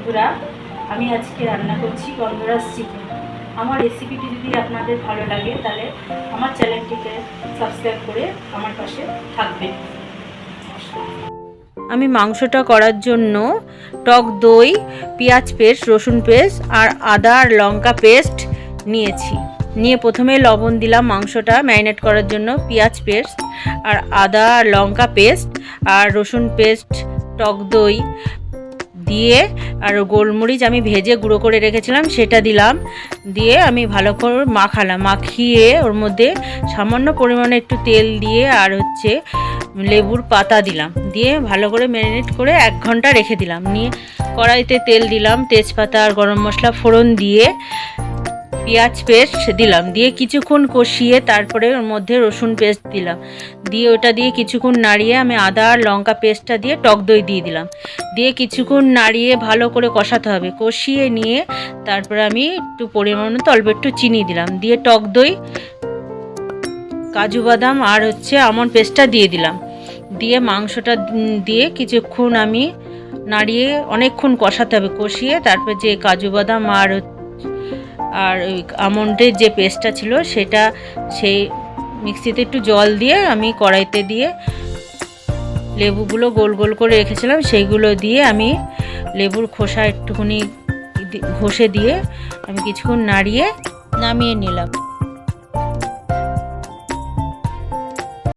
বন্ধুরা, আমি আজকে রান্না করছি গন্ধরাজ চিকেন। আমার রেসিপিটি যদি আপনাদের ভালো লাগে, তাহলে আমার চ্যানেলটিকে সাবস্ক্রাইব করে আমার পাশে থাকবেন। আমি মাংসটা করার জন্য টক দই, পেঁয়াজ পেস্ট, রসুন পেস্ট আর আদা আর লঙ্কা পেস্ট নিয়েছি। নিয়ে প্রথমে লবণ দিলাম মাংসটা ম্যারিনেট করার জন্য পেঁয়াজ পেস্ট আর আদা আর লঙ্কা পেস্ট আর রসুন পেস্ট, টক দই। দিয়ে আর গোলমরিচ আমি ভেজে গুঁড়ো করে রেখেছিলাম, সেটা দিলাম। দিয়ে আমি ভালো করে মাখালাম, মাখিয়ে ওর মধ্যে সামান্য পরিমাণে একটু তেল দিয়ে আর হচ্ছে লেবুর পাতা দিলাম। দিয়ে ভালো করে ম্যারিনেট করে এক ঘণ্টা রেখে দিলাম। নিয়ে কড়াইতে তেল দিলাম, তেজপাতা আর গরম মশলা ফোড়ন দিয়ে পেঁয়াজ পেস্ট দিলাম। দিয়ে কিছুক্ষণ কষিয়ে তারপরে ওর মধ্যে রসুন পেস্ট দিলাম। দিয়ে ওটা দিয়ে কিছুক্ষণ নাড়িয়ে আমি আদা আর লঙ্কা পেস্টটা দিয়ে টক দই দিয়ে দিলাম। দিয়ে কিছুক্ষণ নাড়িয়ে ভালো করে কষাতে হবে। কষিয়ে নিয়ে তারপরে আমি একটু পরিমাণ মতো অল্প একটু চিনি দিলাম। দিয়ে টক দই, কাজু বাদাম আর হচ্ছে আমন্ড পেস্টটা দিয়ে দিলাম। দিয়ে মাংসটা দিয়ে কিছুক্ষণ আমি নাড়িয়ে অনেকক্ষণ কষাতে হবে। কষিয়ে তারপর যে কাজু বাদাম আর আর ওই আমন্ডের যে পেস্টটা ছিল, সেটা সেই মিক্সিতে একটু জল দিয়ে আমি কড়াইতে দিয়ে লেবুগুলো গোল গোল করে রেখেছিলাম, সেইগুলো দিয়ে আমি লেবুর খোসা একটুখানি ঘষে দিয়ে আমি কিছুক্ষণ নাড়িয়ে নামিয়ে নিলাম।